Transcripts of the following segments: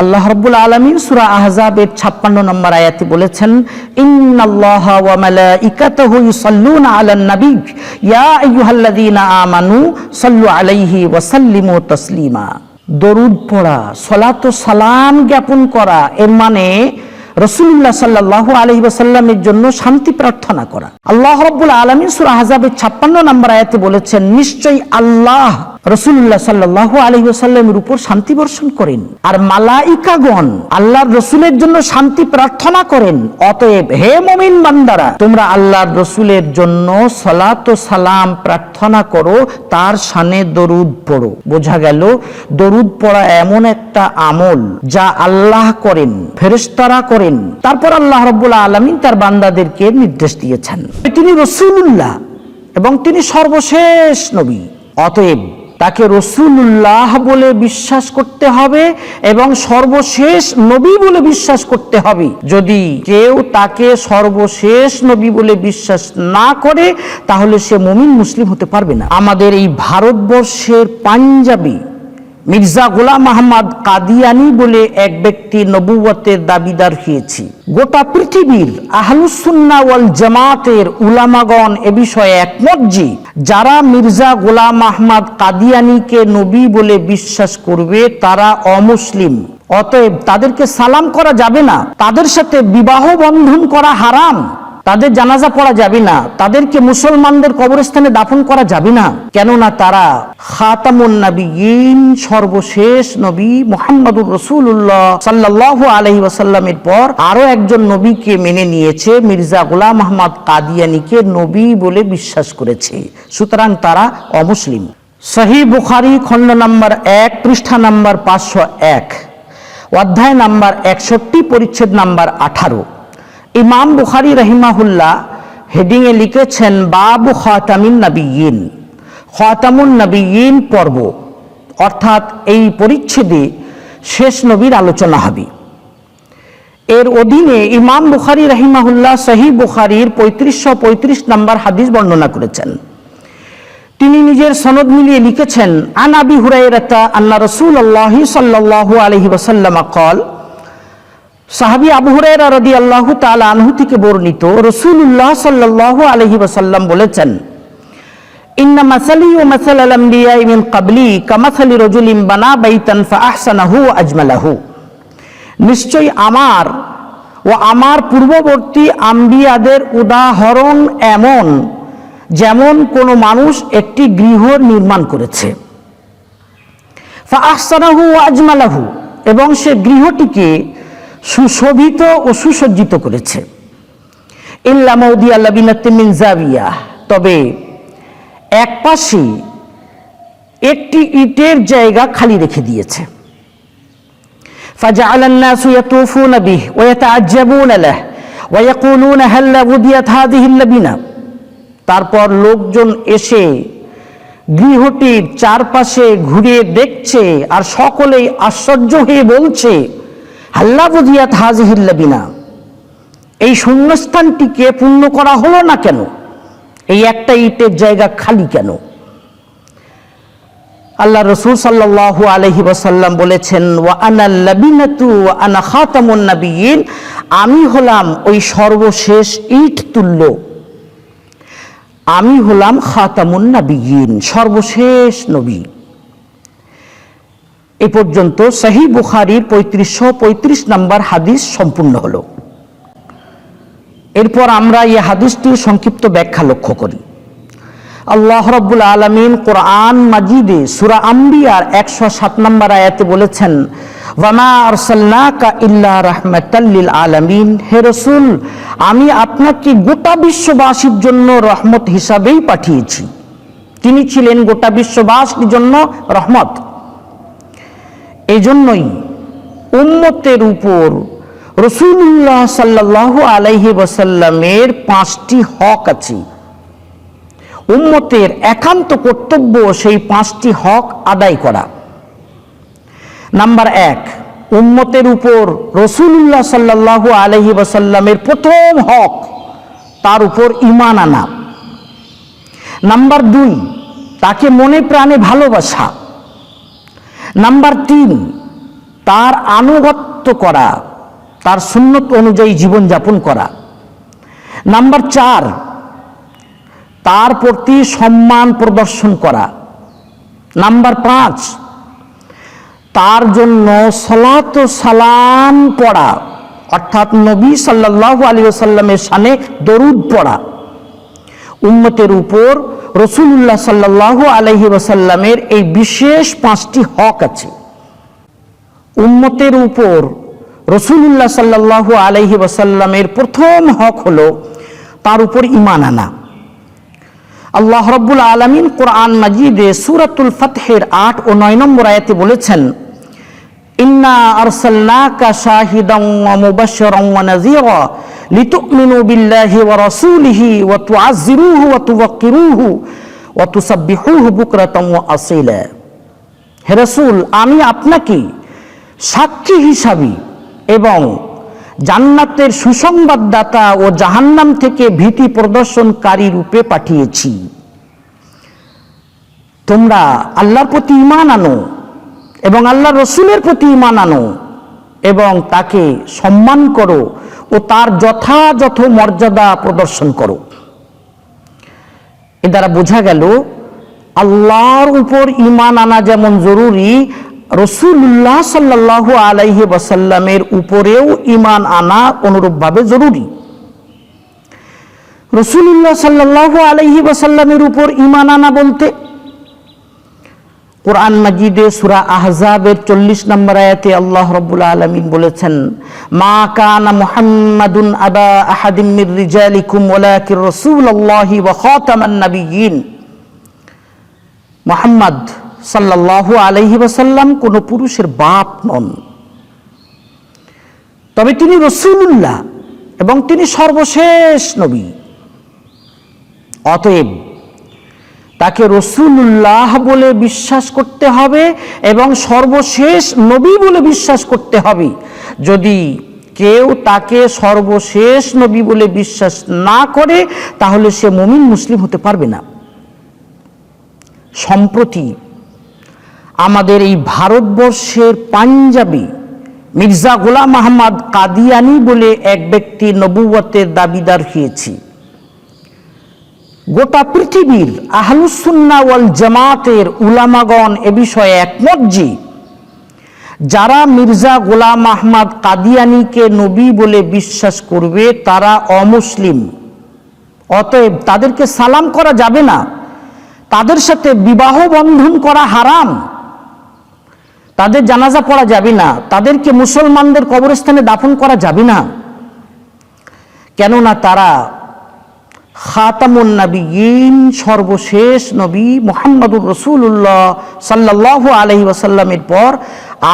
আল্লাহ রব্বুল আলমিন সুরা আহজাবের ছাপ্পান্ন নম্বর আয়াতে বলেছেন আমানু সাল্লু আলাইহি তাসলিমা। দরুদ পড়া, সলাত সালাম জ্ঞাপন করা, এর মানে রসুল্লাহ সাল্লাহ আলহি ওয়াসাল্লামের জন্য শান্তি প্রার্থনা করা। আল্লাহ রব্বুল আলমিন সুরা আহজাবের ছাপ্পান্ন নম্বর আয়াতে বলেছেন, নিশ্চয়ই আল্লাহ রসুল্লাহ সাল্লাহ আলহি ওসাল্লামের উপর শান্তি বর্ষণ করেন। আর মালাইকাগণ আল্লাহর রসুলের জন্য শান্তি প্রার্থনা করেন। অতএব হে মমিন বান্দারা, তোমরা আল্লাহর রসুলের জন্য সলাত সালাম প্রার্থনা করো, তার শানে দরুদ পড়ো। বোঝা গেল, দরুদ পড়া এমন একটা আমল যা আল্লাহ করেন, ফেরেশতারা করেন। তারপর আল্লাহ রব্বুল আলমিন তার বান্দাদেরকে নির্দেশ দিয়েছেন। তিনি রসুল্লাহ এবং তিনি সর্বশেষ নবী। অতএব তাকে রসুল্লাহ বলে বিশ্বাস করতে হবে এবং সর্বশেষ নবী বলে বিশ্বাস করতে হবে। যদি কেউ তাকে সর্বশেষ নবী বলে বিশ্বাস না করে, তাহলে সে মমিন মুসলিম হতে পারবে না। আমাদের এই ভারতবর্ষের পাঞ্জাবি মির্জা গোলাম আহমদ কাদিয়ানি বলে এক ব্যক্তি নবুয়তের দাবিদার হয়েছি। গোটা পৃথিবীর আহলুসুন্না ওয়াল জামাতের উলামাগণ এ বিষয়ে একমত যে, যারা মির্জা গোলাম আহমদ কাদিয়ানিকে নবী বলে বিশ্বাস করবে, তারা অমুসলিম। অতএব তাদেরকে সালাম করা যাবে না। তাদের সাথে বিবাহ বন্ধন করা হারাম। তাদের জানাজা পড়া যাবে না। তাদেরকে মুসলমানদের কবরস্থানে দাফন করা যাবে না। কেননা তারা খাতামুন নবীন সর্বশেষ নবী মোহাম্মদুর রসুল্লাহ সাল্লাহ আলহি ওয়াসাল্লামের পর আরও একজন নবীকে মেনে নিয়েছে মির্জা গোলাম আহমদ কাদিয়ানিকে নবী বলে বিশ্বাস করেছে। সুতরাং তারা অমুসলিম। সহি বুখারি খণ্ড নাম্বার এক, পৃষ্ঠা নাম্বার পাঁচশো এক। অধ্যায় নাম্বার একষট্টি, পরিচ্ছেদ নাম্বার আঠারো। ইমাম বুখারি রহিমাহুল্লাহ হেডিংয়ে লিখেছেন, বাবু খাতামিন নবীন খাতামুন নবীন পর্ব, অর্থাৎ এই পরিচ্ছেদে শেষ নবীর আলোচনা হবে। এর অধীনে ইমাম বুখারি রাহিমাহুল্লাহ সহি বুখারির পঁয়ত্রিশশো পঁয়ত্রিশ নম্বর হাদিস বর্ণনা করেছেন। তিনি নিজের সনদ মিলিয়ে লিখেছেন, আন আবি হুরাইরাতা আল্লাহ রসুল আল্লাহ সাল্লাহ আলহি ওসাল্লামা কল সাহাবী আবু হুরায়রা রাদিয়াল্লাহু তাআলা আনহু থেকে বর্ণিত রাসূলুল্লাহ সাল্লাল্লাহু আলাইহি ওয়াসাল্লাম বলেছেন, ইন্না মাসালি ওয়া মাসালাল আমবিয়া মিন ক্বাবলি কামাসালি রাজুলিন বানা বাইতান ফাআহসানাহু ওয়া আজমালাহু। নিশ্চয়ই আমার ও আমার পূর্ববর্তী আম্বিয়াদের উদাহরণ এমন যেমন কোনো মানুষ একটি গৃহ নির্মাণ করেছে। ফাহসানাহু আজমালাহু এবং সে গৃহটিকে সুশোভিত ও সুসজ্জিত করেছে ইল্লা মৌদি আল্লাহ বিনাত্তিমিন জাবিয়া তবে এক পাশে একটি ইটের জায়গা খালি রেখে দিয়েছে فجعل الناس يطوفون به ويتعجبون له ويقولون هل غديت هذه اللبنه তারপর লোকজন এসে গৃহটির চারপাশে ঘুরে দেখছে আর সকলেই আশ্চর্য হয়ে বলছে হাল্লা বুঝিয়াত হাজিহিল্লাবিনা এই শূন্যস্থানটিকে পূর্ণ করা হলো না কেন? এই একটা ইটের জায়গা খালি কেন? আল্লাহ রসুল সাল্লাল্লাহু আলহি ওয়াসাল্লাম বলেছেন, ওয়া আনা লাবিনাতু ওয়া আনা খাতামুন নাবিয়িন আমি হলাম ওই সর্বশেষ ইট তুল্য। আমি হলাম খাতামুন নাবিয়িন সর্বশেষ নবী। এ পর্যন্ত সহি বুখারির পঁয়ত্রিশশো পঁয়ত্রিশ নম্বর হাদিস সম্পূর্ণ হল। এরপর আমরা এই হাদিসটির সংক্ষিপ্ত ব্যাখ্যা লক্ষ্য করি। আল্লাহ রব্বুল আলমিন কোরআন মাজিদে সুরা আম্বিয়ার একশো সাত নম্বর আয়াতে বলেছেন, ওয়ামা আরসাল্লাকা ইল্লা রাহমাতাল্লিল আলামিন। হে রসুল, আমি আপনাকে গোটা বিশ্ববাসীর জন্য রহমত হিসাবেই পাঠিয়েছি। তিনি ছিলেন গোটা বিশ্ববাসীর জন্য রহমত। এজন্যই উম্মতের উপর রসুল্লাহ সাল্লাহ আলাইহি ওয়াসাল্লামের পাঁচটি হক আছে। উম্মতের একান্ত কর্তব্য সেই পাঁচটি হক আদায় করা। নাম্বার এক, উম্মতের উপর রসুল্লাহ সাল্লাহ আলহি ওয়াসাল্লামের প্রথম হক, তার উপর ইমান আনা। নাম্বার দুই, তাকে মনে প্রাণে ভালোবাসা। নাম্বার তিন, তার আনুগত্য করা, তার সুন্নত অনুযায়ী জীবনযাপন করা। নাম্বার চার, তার প্রতি সম্মান প্রদর্শন করা। নাম্বার পাঁচ, তার জন্য সলাত সালাম পড়া, অর্থাৎ নবী সাল্লাহ আলী সাল্লামের সানে দরুদ পড়া। উম্মতের উপর রসুল্লাহ সাল্লাহ আলহি ওসাল্লামের এই বিশেষ পাঁচটি হক আছে। উম্মতের উপর রসুল্লাহ সাল্লাহ আলহি ওসাল্লামের প্রথম হক হলো তার উপর ইমান আনা। আল্লাহ রব্বুল আলমিন কোরআন মাজিদে সুরাতুল ফতহের আট ও নয় নম্বর আয়াতে বলেছেন, ইন্না আরসালনাকা শাহিদান ওয়া মুবাশশিরান ওয়া নাযীরা তুআজ্জিরুহু ওয়া তুওয়াক্কিরুহু ওয়া তুসাব্বিহুহু বুকরাতান ওয়া আসীলা। হে রাসূল, আমি আপনাকে সাক্ষী হিসাবী এবং জান্নাতের সুসংবাদদাতা ও জাহান্নাম থেকে ভীতি প্রদর্শনকারী রূপে পাঠিয়েছি। তোমরা আল্লাহর প্রতি ইমান আনো এবং আল্লাহ রসুলের প্রতি ইমান আনো। এবং তাকে সম্মান করো ও তার যথাযথ মর্যাদা প্রদর্শন করো। এ দ্বারা বোঝা গেল, আল্লাহর উপর ইমান আনা যেমন জরুরি রসুল্লাহ সাল্লাহ আলাইহি ওয়াসাল্লামের উপরেও ইমান আনা অনুরূপভাবে জরুরি। রসুল্লাহ সাল্লাহ আলাইহি ওয়াসাল্লামের উপর ইমান আনা বলতে কোরআন মাজিদে সুরা আহজাবের চল্লিশ নম্বর আয়াতে আল্লাহ রব্বুল আলমিন বলেছেন, মা কানা মুহাম্মাদুন আবা আহাদিম মির রিজালিকুম ওয়ালাকির রাসূলুল্লাহি ওয়া খাতামান মুহাম্মদ সাল্লাল্লাহু আলাইহি ওয়াসাল্লাম কোন পুরুষের বাপ নন। তবে তিনি রসুলুল্লাহ এবং তিনি সর্বশেষ নবী। অতএব তাকে রসুল্লাহ বলে বিশ্বাস করতে হবে এবং সর্বশেষ নবী বলে বিশ্বাস করতে হবে। যদি কেউ তাকে সর্বশেষ নবী বলে বিশ্বাস না করে, তাহলে সে মমিন মুসলিম হতে পারবে না। সম্প্রতি আমাদের এই ভারতবর্ষের পাঞ্জাবি মির্জা গোলাম আহমদ কাদিয়ানি বলে এক ব্যক্তি নবুয়তের দাবিদার হয়েছি। গোটা পৃথিবীর আহলুসুন্না ওয়াল জামাতের উলামাগণ এ বিষয়ে একমত যে, যারা মির্জা গোলাম আহমদ কাদিয়ানিকে নবী বলে বিশ্বাস করবে, তারা অমুসলিম। অতএব তাদেরকে সালাম করা যাবে না। তাদের সাথে বিবাহ বন্ধন করা হারাম। তাদের জানাজা পড়া যাবে না। তাদেরকে মুসলমানদের কবরস্থানে দাফন করা যাবে না। কেননা তারা খাতামুন নবীন সর্বশেষ নবী মোহাম্মদুর রসুল্লাহ সাল্লাহ আলহি ওয়াসাল্লামের পর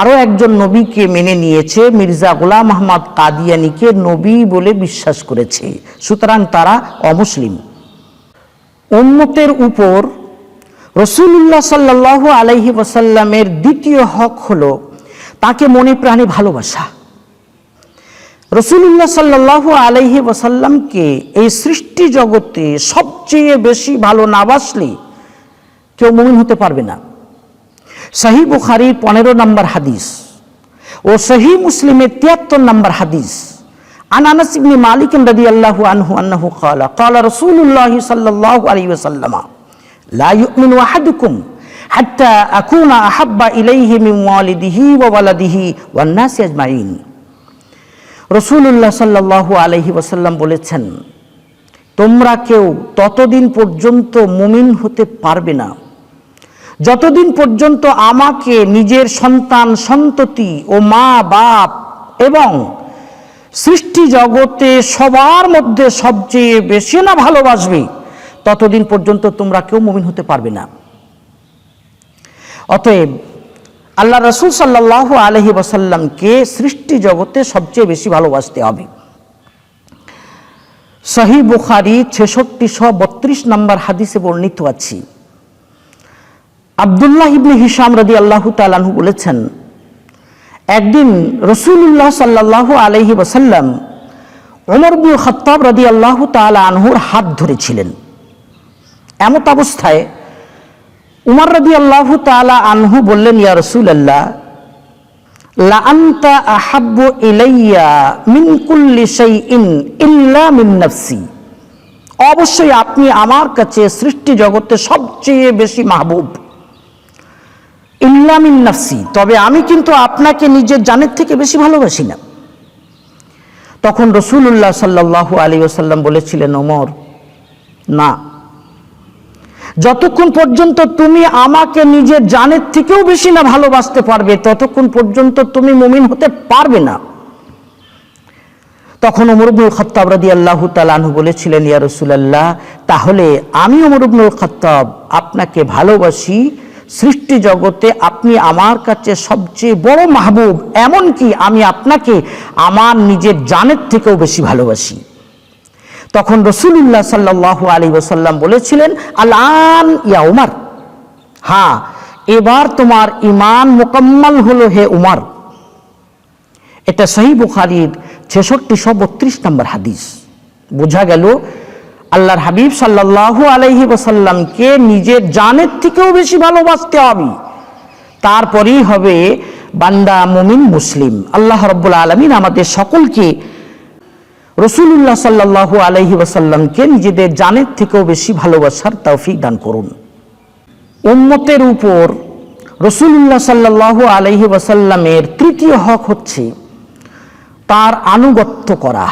আরও একজন নবীকে মেনে নিয়েছে মির্জা গোলাম আহমদ কাদিয়ানিকে নবী বলে বিশ্বাস করেছে। সুতরাং তারা অমুসলিম। উম্মতের উপর রসুল্লাহ সাল্লাহ আলহি ওয়াসাল্লামের দ্বিতীয় হক হল তাকে মনে প্রাণে ভালোবাসা। রসুল্লাহ সাল্লাহ আলহি ওয়াসাল্লামকে এই সৃষ্টি জগতে সবচেয়ে বেশি ভালো না বাসলে কেউ মমিন হতে পারবে না শাহী বুখারির পনেরো নম্বর হাদিস ও সহি মুসলিমের তিয়াত্তর নম্বর হাদিস عن انس بن مالك رضي الله عنه انه قال قال رسول الله صلى الله عليه وسلم لا يؤمن احدكم حتى اكون احب اليه من والده وولده والناس اجمعين রসুল্লাহ সাল্লাহ আলহি ওয়াসাল্লাম বলেছেন, তোমরা কেউ ততদিন পর্যন্ত মুমিন হতে পারবে না। যতদিন পর্যন্ত আমাকে নিজের সন্তান, সন্ততি ও মা, বাপ এবং সৃষ্টি জগতে সবার মধ্যে সবচেয়ে বেশি না ভালোবাসবে, ততদিন পর্যন্ত তোমরা কেউ মুমিন হতে পারবে না। অতএব আল্লাহ রসুল সাল্লাহ আলহি ওসাল্লামকে সৃষ্টি জগতে সবচেয়ে বেশি ভালোবাসতে হবে। সহি বুখারি ছেষট্টিশো বত্রিশ নম্বর হাদিসে বর্ণিত আছি। আবদুল্লাহ ইবনে হিসাম রদি আল্লাহ তালাহু বলেছেন, একদিন রসুল্লাহ সাল্লাহ আলহি ওসাল্লাম ওমর বিন খত্তাব রদি আল্লাহ তালা আনহুর হাত ধরেছিলেন। এমত অবস্থায় উমর রদি আল্লাহ তালা আনহু বললেন, ইয়া রসুল আল্লাহ লাআন্তা আহাব্বু ইলাইয়া মিন কুল্লি শাইইন ইল্লা মিন নাফসি। অবশ্যই আপনি আমার কাছে সৃষ্টি জগতে সবচেয়ে বেশি মাহবুব। ইল্লা মিন নাফসি। তবে আমি কিন্তু আপনাকে নিজের জানের থেকে বেশি ভালোবাসি না। তখন রসুল্লাহ সাল্লাহ আলী ওসাল্লাম বলেছিলেন, ওমর, না যতক্ষণ পর্যন্ত তুমি আমাকে নিজের জানের থেকেও বেশি না ভালোবাসতে পারবে, ততক্ষণ পর্যন্ত তুমি মুমিন হতে পারবে না। তখন অমরুবনুল খত্তাব রাদি আল্লাহ তালানহু বলেছিলেন, ইয়া রসুলাল্লাহ, তাহলে আমি অমরুবনুল খত্তাব আপনাকে ভালোবাসি, সৃষ্টি জগতে আপনি আমার কাছে সবচেয়ে বড় মাহবুব, এমনকি আমি আপনাকে আমার নিজের জানের থেকেও বেশি ভালোবাসি। তখন রসুল্লাহ সাল্লাহ আলী ওসাল্লাম বলেছিলেন আলান ইয়া উমার। হ্যাঁ এবার তোমার ইমান মোকাম্মল হলো হে উমার। এটা সহি বুখারির ছেষট্টিশো বত্রিশ নম্বর হাদিস। বোঝা গেল, আল্লাহর হাবিব সাল্লাল্লাহু আলাইহি ওসাল্লামকে নিজের জানের থেকেও বেশি ভালোবাসতে হবে। তারপরেই হবে বান্দা মুমিন মুসলিম। আল্লাহ রব্বুল আলমিন আমাদের সকলকে রসুল্লাহ সাল্লাহ আলহি ওসাল্লামকে নিজেদের জানের থেকেও বেশি ভালোবাসার তৌফিক দান করুন। উম্মতের উপর রসুল্লাহ সাল্লাহ আলহি ওসাল্লামের তৃতীয় হক হচ্ছে তার আনুগত্য করা।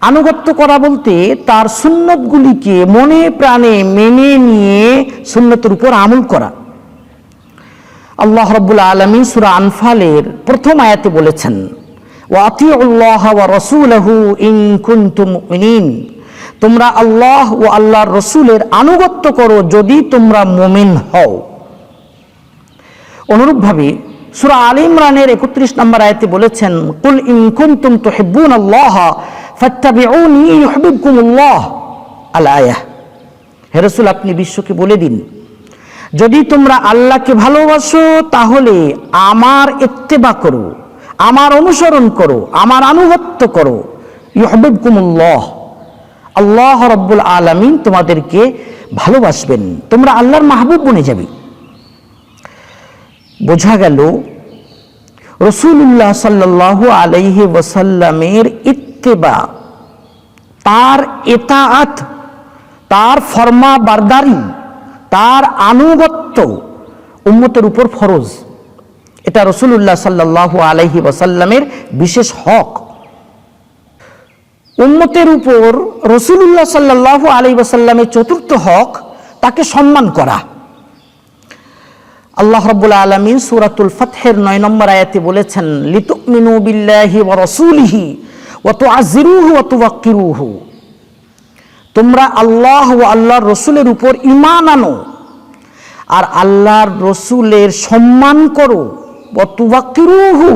আনুগত্য করা বলতে তার সুন্নতগুলিকে মনে প্রাণে মেনে নিয়ে সুন্নতের উপর আমল করা। আল্লাহ রব্বুল আলমী সুরা আনফালের প্রথম আয়াতে বলেছেন ওয়াতিউল্লাহ ওয়া রসুলহু ইন কুনতুম মুমিনিন তোমরা আল্লাহ ও আল্লাহর রসুলের আনুগত্য করো যদি তোমরা মুমিন হও। অনুরূপভাবে সুরা আল ইমরানের একত্রিশ নম্বর আয়তে বলেছেন, কুল ইন কুনতুম তুহিব্বুন আল্লাহ ফাত্তাবিউনি ইউহিব্বুকুমুল্লাহ আল আয়াহ হে রাসূল, আপনি বিশ্বকে বলে দিন। যদি তোমরা আল্লাহকে ভালোবাসো তাহলে আমার ইত্তেবা করো। আমার অনুসরণ করো, আমার আনুগত্য করো। ইহবিবকুমুল্লাহ আল্লাহ রব্বুল আলমিন তোমাদেরকে ভালোবাসবেন। তোমরা আল্লাহর মাহবুব বনে যাবে। বোঝা গেল রসুল্লাহ সাল্লাহ আলাইহি ওসাল্লামের ইত্তেবা, তার এতাআত, তার ফরমা বারদারি তার আনুগত্য উম্মতের উপর ফরজ। এটা রসুল্লাহ সাল্লাহ আলহি ওসাল্লামের বিশেষ হক। উম্মতের উপর রসুল্লাহ সাল্লাহ আলহি ওসাল্লামের চতুর্থ হক, তাকে সম্মান করা। আল্লাহ রব্বুল আলমিন সুরাতুল ফতহের নয় নম্বর আয়াতে বলেছেন, লিতুমিনু বিল্লাহি ওয়া রসুলিহি ও আজিরুহু ও তোমরা আল্লাহ ও আল্লাহর রসুলের উপর ইমান আনো, আর আল্লাহর রসুলের সম্মান করো। তুবাকিরুহু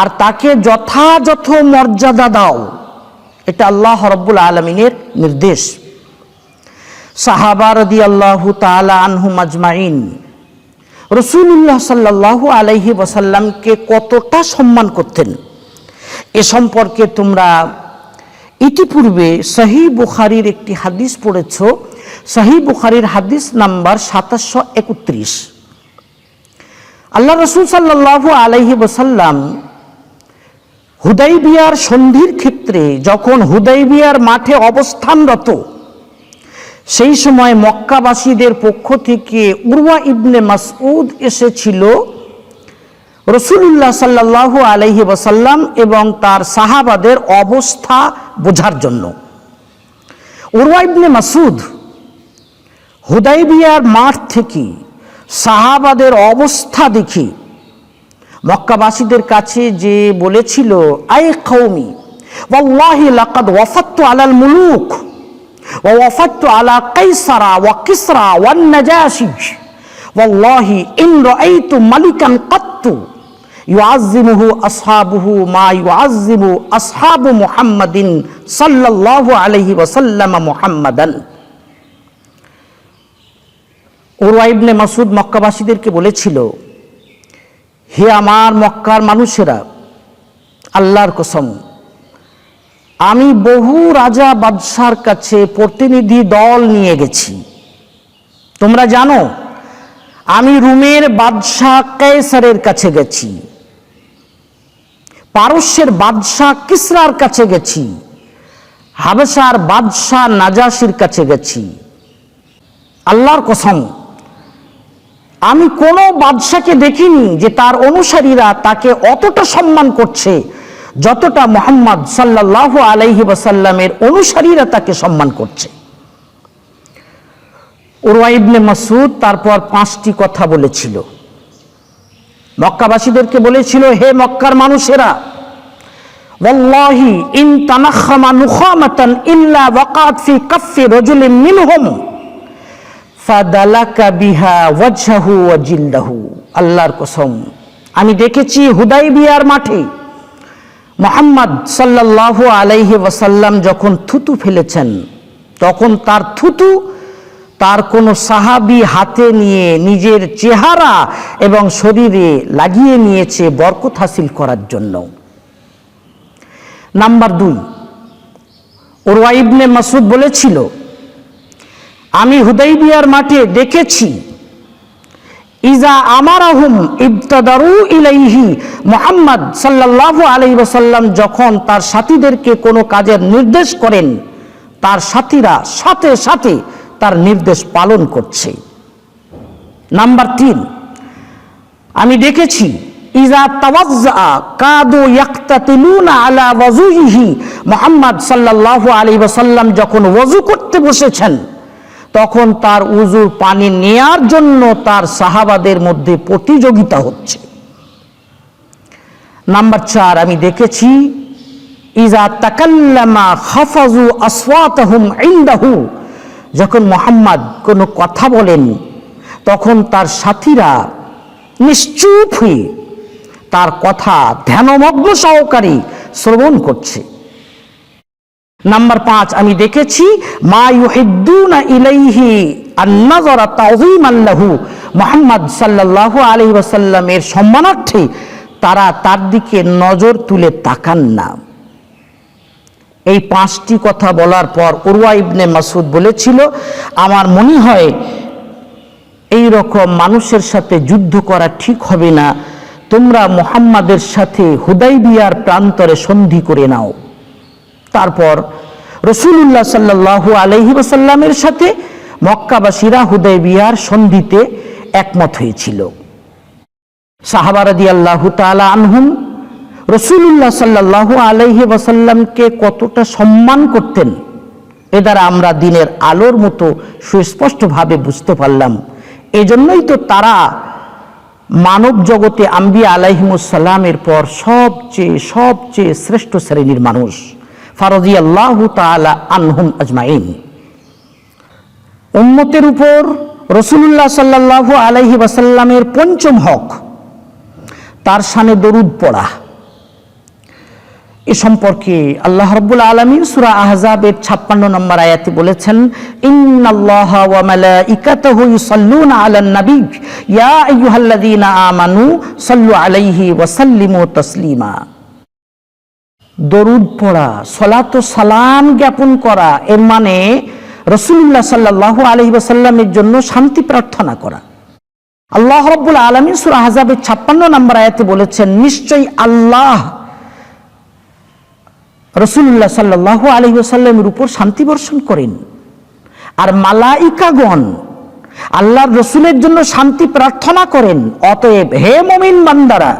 আর তাকে যথাযথ মর্যাদা দাও। এটা আল্লাহ রব্বুল আলমিনের নির্দেশ। সাহাবারদি আল্লাহ তালা আনহু মাজমাইন রসুল্লাহ সাল্লাহ আলহি ওসাল্লামকে কতটা সম্মান করতেন? এ সম্পর্কে তোমরা ইতিপূর্বে সহি বুখারির একটি হাদিস পড়েছ। সহি বুখারির হাদিস নাম্বার সাতাশশো একত্রিশ। আল্লাহ রসুল সাল্লাহ আলহি ওসাল্লাম হুদাইবিয়ার সন্ধির ক্ষেত্রে যখন হুদাইবিয়ার মাঠে অবস্থানরত, সেই সময় মক্কাবাসীদের পক্ষ থেকে উরওয়া ইবনে মাসউদ এসেছিল। রসুল্লাহ সাল্লাহ আলহি ওসাল্লাম এবং তার সাহাবাদের অবস্থা বোঝার জন্য। উরওয়া ইবনে মাসুদ হুদাইবিয়ার মাঠ থেকে সাহাবাদের অবস্থা দেখি। মক্কাবাসীদের কাছে যে বলেছিল, আই কৌমি ওয়াল্লাহি লাকাদ ওয়াফাত্তু আলাল মুলুক, ওয়া ওয়াফাত্তু আলা কাইসারা ওয়া কিসরা ওয়ান নাজাশি ওয়াল্লাহি ইন রাআইতু মালিকান কাত্তু, ইউআজ্জিমুহু আসহাবুহু মা ইউআজ্জিমু আসহাবু মুহাম্মাদিন সাল্লাল্লাহু আলাইহি ওয়াসাল্লাম মুহাম্মাদান। ওরওয়া ইবনে মাসুদ মক্কাবাসীদেরকে বলেছিল, হে আমার মক্কার মানুষেরা, আল্লাহর কসম, আমি বহু রাজা বাদশার কাছে প্রতিনিধি দল নিয়ে গেছি। তোমরা জানো, আমি রুমের বাদশাহ কেসারের কাছে গেছি, পারস্যের বাদশাহ কিসরার কাছে গেছি, হাবেশার বাদশাহ নাজাসির কাছে গেছি। আল্লাহর কসম আমি কোনো বাদশাকে দেখিনি যে তার অনুসারীরা তাকে অতটা সম্মান করছে, যতটা মোহাম্মদ সাল্লাহ আলাইহি ওয়াসাল্লামের অনুসারীরা তাকে সম্মান করছে। ইবনে মাসুদ তারপর পাঁচটি কথা বলেছিল। মক্কাবাসীদেরকে বলেছিল, হে মক্কার মানুষেরা, ওয়াল্লাহি ইন ইল্লা ওয়াকাত ফি কাফফি রাজুলিন মিনহুম। ফাদালাকা বিহা ওয়াজহাহু ওয়া জিলদাহু আল্লাহর কসম। আমি দেখেছি হুদাইবিয়ার মাঠে মোহাম্মদ সাল্লাল্লাহু আলাইহি ওয়াসাল্লাম যখন থুতু ফেলেছেন, তখন তার থুতু তার কোনো সাহাবি হাতে নিয়ে নিজের চেহারা এবং শরীরে লাগিয়ে নিয়েছে বরকত হাসিল করার জন্য। নাম্বার দুই ওরওয়া ইবনে মাসুদ বলেছিল আমি হুদাইবিয়ার মাঠে দেখেছি ইজা আমার আমারাহুম ইবতাদারু ইলাইহি, মোহাম্মদ সাল্লাল্লাহু আলাইহি যখন তার সাথীদেরকে কোনো কাজের নির্দেশ করেন, তার সাথীরা সাথে সাথে তার নির্দেশ পালন করছে। নাম্বার তিন, আমি দেখেছি ইজা তাওয়াজ্জা কাদু ইয়াক্তাতিলুনা আলা ওয়াজুহি মুহাম্মদ সাল্লাল্লাহু আলাইহি ওয়াসাল্লাম যখন ওযু করতে বসেছেন তখন তার উজুর পানি নেয়ার জন্য তার সাহাবাদের মধ্যে প্রতিযোগিতা হচ্ছে। নাম্বার চার, আমি দেখেছি, ইজা তাকাল্লামা খাফাজু আসওয়াতাহুম ইনদাহু। যখন মোহাম্মদ কোনো কথা বলেন, তখন তার সাথীরা নিশ্চুপ হয়ে তার কথা ধ্যানমগ্ন সহকারে শ্রবণ করছে। নাম্বার পাঁচ, আমি দেখেছি, মা ইউহিদ্দুনা ইলাইহি আন্নাজরা তাওযীমান লাহু। মুহাম্মদ সাল্লাল্লাহু আলাইহি ওয়াসাল্লামের সম্মানার্থে তারা তার দিকে নজর তুলে তাকান না। এই পাঁচটি কথা বলার পর উরওয়া ইবনে মাসুদ বলেছিল, আমার মনে হয় এই রকম মানুষের সাথে যুদ্ধ করা ঠিক হবে না। তোমরা মুহাম্মাদের সাথে হুদাইবিয়ার প্রান্তরে সন্ধি করে নাও। তারপর রসুল্লাহ সাল্লাহু আলহি ওসাল্লামের সাথে মক্কাবাসীরা হুদাইবিয়ার সন্ধিতে একমত হয়েছিল। সাহাবারাদি আল্লাহ তালা আনহুম রসুল্লাহ সাল্লাহু আলহি ওসাল্লামকে কতটা সম্মান করতেন, এ দ্বারা আমরা দিনের আলোর মতো সুস্পষ্টভাবে বুঝতে পারলাম। এজন্যই তো তারা মানব জগতে আম্বিয়া আলাইহিমুসাল্লামের পর সবচেয়ে সবচেয়ে শ্রেষ্ঠ শ্রেণির মানুষ। ফারজি তালা আনহুম আজমাইন। উম্মতের উপর রসুল্লাহ সাল্লাহু আলাইহি ওয়াসাল্লামের পঞ্চম হক, তার সানে দরুদ পড়া। এ সম্পর্কে আল্লাহ রব্বুল আলমিন সুরা আহজাবের ছাপ্পান্ন নম্বর আয়াতে বলেছেন ইয়া আইয়ুহাল্লাযীনা আমানু সাল্লু আলাইহি ওয়া সাল্লিমু তাসলিমা। দরুদ পড়া, সলাত সালাম জ্ঞাপন করা, এর মানে রসুল্লাহ সাল্লাহু আলহি ওয়াসাল্লামের জন্য শান্তি প্রার্থনা করা। আল্লাহ রব্বুল আলমী সুর আহজাবের ছাপ্পান্ন নম্বর আয়াতে বলেছেন, নিশ্চয়ই আল্লাহ রসুল্লাহ সাল্লাহ আলহি ওসাল্লামের উপর শান্তি বর্ষণ করেন। আর মালাইকাগণ আল্লাহর রসুলের জন্য শান্তি প্রার্থনা করেন। অতএব হে মমিন বান্দারা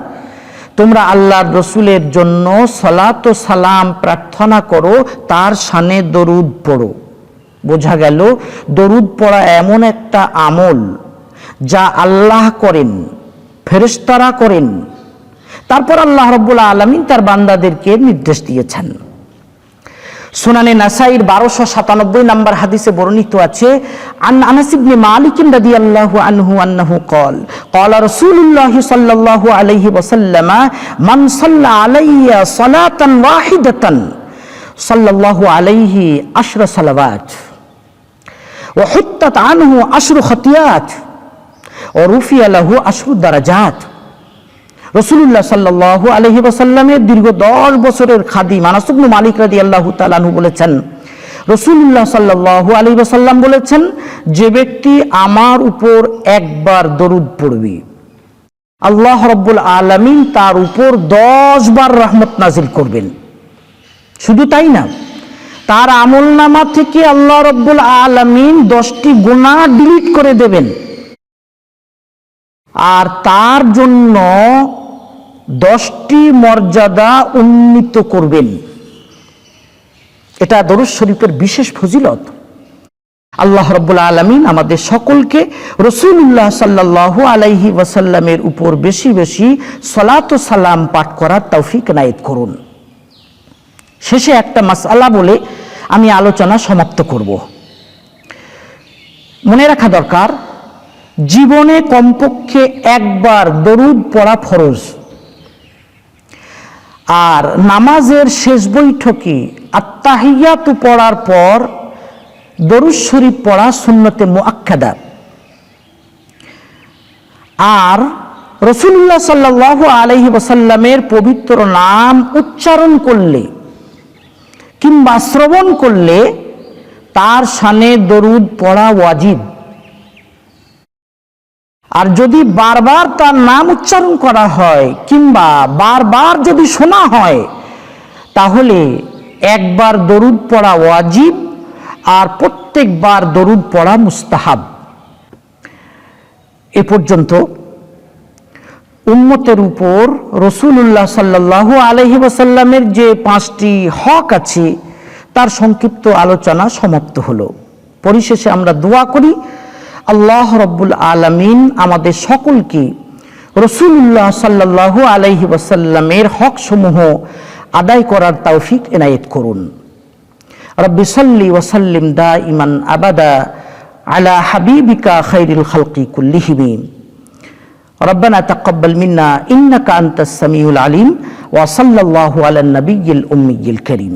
তোমরা আল্লাহর রসুলের জন্য সলাত সালাম প্রার্থনা করো, তার সানে দরুদ পড়ো। বোঝা গেল, দরুদ পড়া এমন একটা আমল যা আল্লাহ করেন ফেরেস্তারা করেন। তারপর আল্লাহ রব্বুল আলমিন তার বান্দাদেরকে নির্দেশ দিয়েছেন। সুনানে নাসাইর বারোশো সাতানব্বই নম্বর হাদিসে বর্ণিত আছে আন আনাস ইবনে মালিক রাদিয়াল্লাহু আনহু আন্নাহু قال قال رسول الله صلى الله عليه وسلم من صلى علي صلاة واحدة صلى الله عليه عشر صلوات وحطت عنه عشر خطيات ورفع له عشر درجات রসুল্লাহ সাল্লাহ আলহি ওসাল্লামের দীর্ঘ দশ বছরের খাদি মানাসুবনু মালিক রাদি আল্লাহ তালানহু বলেছেন রসুল্লাহ সাল্লাহু আলী সাল্লাম বলেছেন, যে ব্যক্তি আমার উপর একবার দরুদ পড়বে, আল্লাহ রব্বুল আলমিন তার উপর দশ বার রহমত নাজিল করবেন। শুধু তাই না, তার আমল নামা থেকে আল্লাহ রব্বুল আলমিন দশটি গুণা ডিলিট করে দেবেন। আর তার জন্য দশটি মর্যাদা উন্নীত করবেন। এটা দরুদ শরীফের বিশেষ ফজিলত। আল্লাহ রব্বুল আলমিন আমাদের সকলকে রসুল্লাহ সাল্লাহ আলাইহি ওয়াসাল্লামের উপর বেশি বেশি সলাত সালাম পাঠ করার তৌফিক নায়েত করুন। শেষে একটা মাসালা বলে আমি আলোচনা সমাপ্ত করব। মনে রাখা দরকার জীবনে কমপক্ষে একবার দরুদ পড়া ফরজ। আর নামাজের শেষ বৈঠকে আত্মাহিয়াত পড়ার পর দরুদ শরীফ পড়া সুন্নতে মুআক্কাদা। আর রসুল্লাহ সাল্লাহ আলহি ওসাল্লামের পবিত্র নাম উচ্চারণ করলে কিংবা শ্রবণ করলে তার সানে দরুদ পড়া ওয়াজিব। আর যদি বারবার তার নাম উচ্চারণ করা হয় কিংবা বারবার যদি শোনা হয়, তাহলে একবার দরুদ পড়া ওয়াজিব আর প্রত্যেকবার দরুদ পড়া মুস্তাহাব। এ পর্যন্ত উম্মতের উপর রসুল্লাহ সাল্লাহ আলহি ওয়াসাল্লামের যে পাঁচটি হক আছে, তার সংক্ষিপ্ত আলোচনা সমাপ্ত হলো। পরিশেষে আমরা দোয়া করি। আল্লাহ রব্বুল আলমিন আমাদের সকলকে রসুল্লাহ সাল্লাহ আলহি ওয়াসাল্লামের হকসমূহ আদায় করার তৌফিক এনায়েত করুন রব্বি সাল্লি ওয়াসাল্লিম দা ইমান আবাদা আলা হাবিবিকা খৈরুল খালকি কুল্লিহিমিন ربنا تقبل منا إنك أنت السميع العليم وصلى الله على النبي الأمي الكريم